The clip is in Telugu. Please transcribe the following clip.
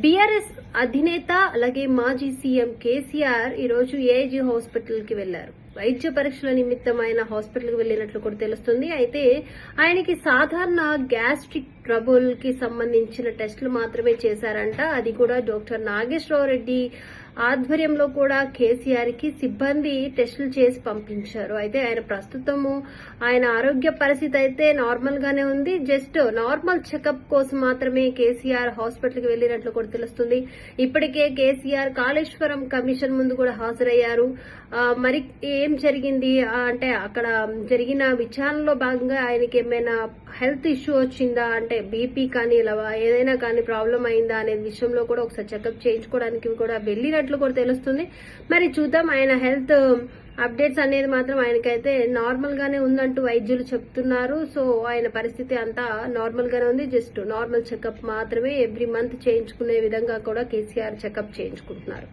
బీఆర్ఎస్ అధినేత అలాగే మాజీ సీఎం కేసీఆర్ ఈ రోజు ఏఐజీ హాస్పిటల్కి వెళ్ళారు వైద్య పరీక్షల నిమిత్తం ఆయన హాస్పిటల్కి వెళ్ళినట్లు కూడా తెలుస్తుంది. అయితే ఆయనకి సాధారణ గ్యాస్ట్రిక్ ట్రబుల్కి సంబంధించిన టెస్టులు మాత్రమే చేశారంట. అది కూడా డాక్టర్ నాగేశ్వరరావు రెడ్డి ఆధ్వర్యంలో కూడా కేసీఆర్కి సిబ్బంది టెస్టులు చేసి పంపించారు. అయితే ఆయన ప్రస్తుతము ఆయన ఆరోగ్య పరిస్థితి అయితే నార్మల్ గానే ఉంది. జస్ట్ నార్మల్ చెకప్ కోసం మాత్రమే కేసీఆర్ హాస్పిటల్కి వెళ్ళినట్లు కూడా తెలుస్తుంది. ఇప్పటికే కేసీఆర్ కాళేశ్వరం కమిషన్ ముందు కూడా హాజరయ్యారు. మరి ఏం జరిగింది? అంటే అక్కడ జరిగిన విచారణలో భాగంగా ఆయనకి ఏమైనా హెల్త్ ఇష్యూ వచ్చిందా అంటే బీపీ కానీ ఇలా ఏదైనా కానీ ప్రాబ్లం అయిందా అనే విషయంలో కూడా ఒకసారి చెకప్ చేయించుకోవడానికి కూడా వెళ్ళినట్లు కూడా తెలుస్తుంది. మరి చూద్దాం ఆయన హెల్త్ అప్డేట్స్ అనేది మాత్రం ఆయనకైతే నార్మల్ గానే ఉందంటూ వైద్యులు చెప్తున్నారు. సో ఆయన పరిస్థితి అంతా నార్మల్ గానే ఉంది. జస్ట్ నార్మల్ చెకప్ మాత్రమే ఎవ్రీ మంత్ చేయించుకునే విధంగా కూడా కేసీఆర్ చెకప్ చేయించుకుంటున్నారు.